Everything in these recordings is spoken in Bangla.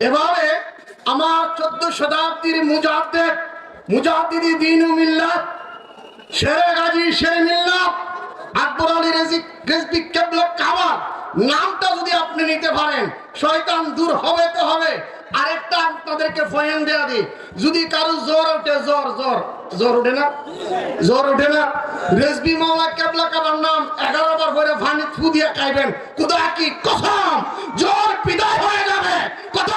এভাবে আমার চোদ্দ শতাব্দীর মুজাদ্দেদ, মুজাদ্দিদি দিন মিল্লাত, শেরে গাজী শেরে আকবর আলী রেজিক, রেজবি কেবলা কাবার নামটা যদি আপনি নিতে পারেন, শয়তান দূর হবে তো হবে। আরেকটা আপনাদেরকে ফয়েন দেয়া যদি কারও জ্বর ওঠে, জ্বর জ্বর জ্বর ওঠে না? জ্বর ওঠে না? রেজবি মাওলা কেবলা কাবার নাম এগারো বার করে ফানি থু দিয়ে খাইবেন কুদা কি জ্বর বিদায় হয়ে যাবে। কথা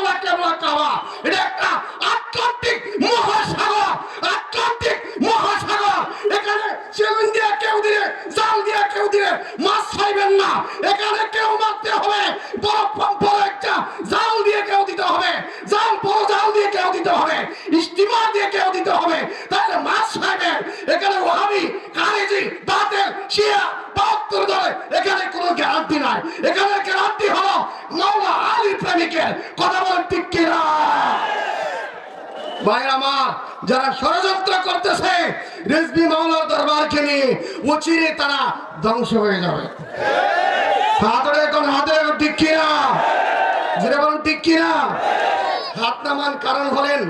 মাওলা কেবলা কাবা এটা একটা আটলান্টিক মহাসাগর এখানে সেলুন দিয়ে জাল দিয়ে কেউ দিয়ে মাছ খাইবেন না। এখানে কেউ মারতে হবে একটা জাল দিয়ে কেউ দিতে হবে জাল বড় জাল দিয়ে কেউ দিতে হবে স্টিমার দিয়ে কেউ দিতে হবে তাহলে মাছ খাইবেন এখানে ওহাবি কারেজি বাতেল শিয়া বাহাত্তর দলে এখানে কোনো গ্যারান্টি নাই এখানে গ্যারান্টি হলো মাওলা আলী প্রেমিকের কথা বলেন ঠিক কিনা ভাই আমার, যারা ষড়যন্ত্র করতেছে, রেজবি মাওলার দরবারকে নিয়ে উচিরে তারা ধ্বংস হয়ে যাবে। হাতরে কোন হাতে ঠিক কিনা? যেটা বলেন, ঠিক কিনা? হাত নামান কারণ হলেন,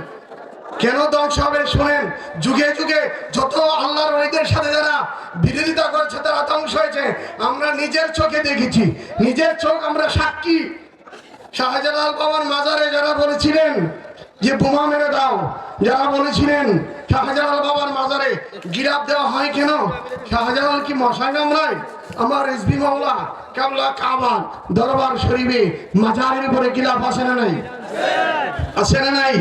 কেন ধ্বংস হবে শোনেন, যুগে যুগে যত আল্লাহর ওলিদের সাথে যারা বিরোধিতা করেছে, তারা ধ্বংস হয়েছে। আমরা নিজের চোখে দেখেছি, নিজের চোখ আমরা সাক্ষী। শাহজালাল বাবার মাজারে যারা বলেছিলেন যে বোমা মেরে দাও। যারা বলেছিলেন, শাহজালাল বাবার মাজারে গিরাপ দেওয়া হয় কেন? শাহজালাল কি মশাই কামড়ায় আমার এসবি মাওলা কামলা কাবান দরবার শরীফে মাজারের উপরে গিলাপ আসে না নাই? আছে না নাই?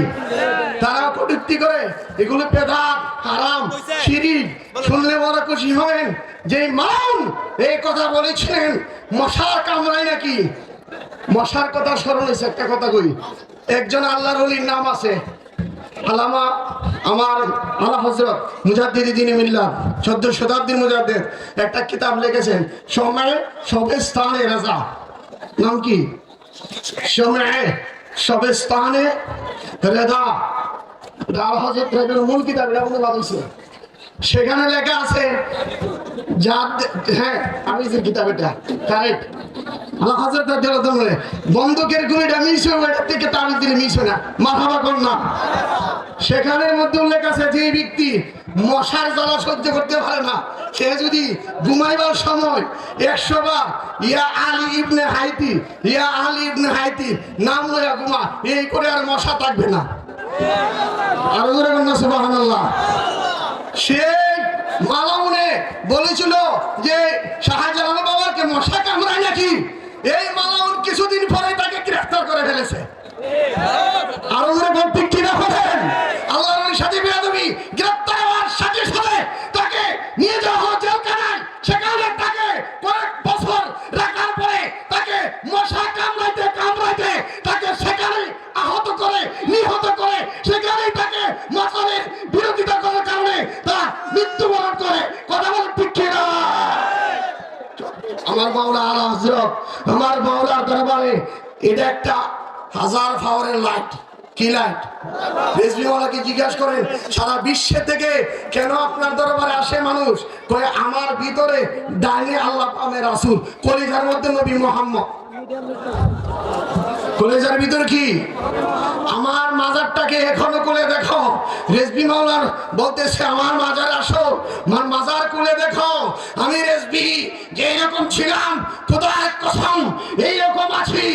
তারা কটুক্তি করে, এগুলো বেদাত হারাম, শিরিক, শুনলে বড় খুশি হবেন। যে মাউন এই কথা বলেছিলেন, মশার কামড়ায় নাকি? মশার কথা স্মরণ হয়েছে, একটা কথা কই। একজন আল্লাহর অলির নাম আছে আলামা আমার আলা হজরত মুজাদ্দিদ দিনে মিল্লা চোদ্দ শতাব্দীর মুজাদ্দিদ। একটা কিতাব লিখেছেন, সময়ে সবে স্থানে রাজা। নাম কি? সময়ে সবে স্থানে রেদা হজরত মূল কিতাব, এটা মনে বানাইছে সেখানে লেখা আছে হ্যাঁ আমি যে এটা কারেক্ট বন্ধকের গুলিটা মিস এটা থেকে তাড়ি দিলে মিস হয় না মাথা কর না। সেখানের মধ্যে উল্লেখ আছে যে ব্যক্তি মশার জ্বালা সহ্য করতে পারে না। সে যদি ঘুমাইবার সময় একশো বার, ইয়া আলী ইবনে হাইতি, ইয়া আলী ইবনে হাইতি, নাম লইয়া ঘুমা, এই করে আর মশা থাকবে না। আরও বন্যা সুবহানাল্লাহ। সে মালাউনে বলেছিল যে শাহজালাল বাবাকে মশা কামড়ায় নাকি? এই মালাউন কিছুদিন পরে তাকে গ্রেফতার করে ফেলেছে। আরও ধরে ঠিক কিনা বলেন? আল্লাহর সাথে বেয়াদবি গ্রেফতার হওয়ার সাথে সাথে তাকে নিয়ে যাওয়া হলো জেলখানায়। সেখানে তাকে কয়েক বছর রাখার পরে তাকে মশা কামড়াইতে কামড়াইতে তাকে সেখানে আহত করে, নিহত করে সেখানেই আমার মাওলা আলা হজরত আমার মাওলার দরবারে এটা একটা হাজার পাওয়ারের লাইট কি লাইট জিজ্ঞাসা করেন সারা বিশ্বে থেকে কেন আপনার দরবারে আসে মানুষ? কয়ে, আমার ভিতরে আল্লাহ কলিজার মধ্যে নবী মোহাম্মদ। কলেজের ভিতর কি? আমার মাজারটাকে এখনও খুলে দেখো। রেসবি মাওলার বলতেছে, আমার মাজার আসো, আমার মাজার খুলে দেখো আমি রেসবি যেরকম ছিলাম খোদার কসম এইরকম আছি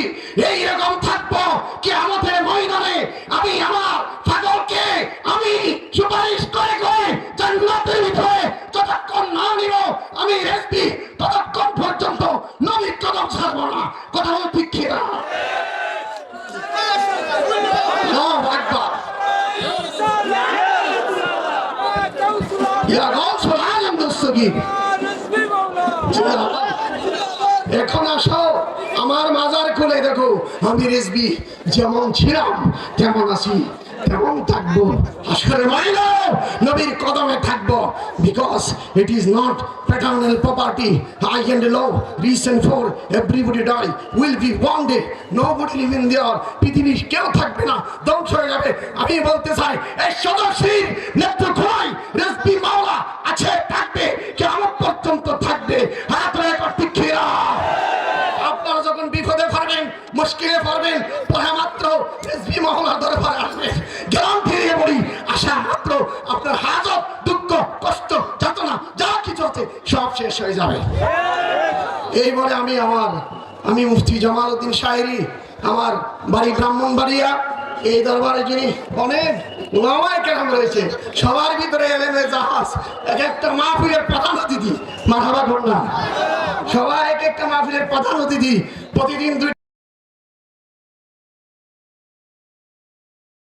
এইরকম থাকব কি আমাদের ময়দানে। আমি আমার পাগলকে আমি সুপারিশ করে করে জান্নাতের ভিতরে যতক্ষণ না নিব আমি রেসপি ততক্ষণ পর্যন্ত নবীর কদম ছাড়ব না। কথা বল ঠিক না Yeah, I'm so I am the Sugi. এখন আসো, আমার মাজার খুলে দেখো, আমি রেসবি যেমন ছিলাম, তেমন আছি, তেমন থাকব। আসলে মাইলো নবীর কদমে থাকব because it is not paternal property, I and law, reason for everybody die, will be one day, nobody live in there, পৃথিবীর কেউ থাকবে না, ধ্বংস হয়ে যাবে। আমি বলতে চাই, এই সদস্যের নেতৃত্বায় রেসবি মাওলা আসবেন জ্ঞান ফিরিয়ে আসা মাত্র আপনার হাজত, দুঃখ, কষ্ট, যাতনা, যা কিছু আছে, সব শেষ হয়ে যাবে। এই বলে আমি আমার, আমি মুফতি জামাল উদ্দিন শাহরি আমার বাড়ি ব্রাহ্মণবাড়িয়া, এই দরবারে যিনি অনেক কেরাম রয়েছে, সবার ভিতরে এলেমে জাহাজ, এক একটা মাহফিলের প্রধান অতিথি, মারহাবা ঘটনা। সবাই এক একটা মাহফিলের প্রধান অতিথি, প্রতিদিন দুই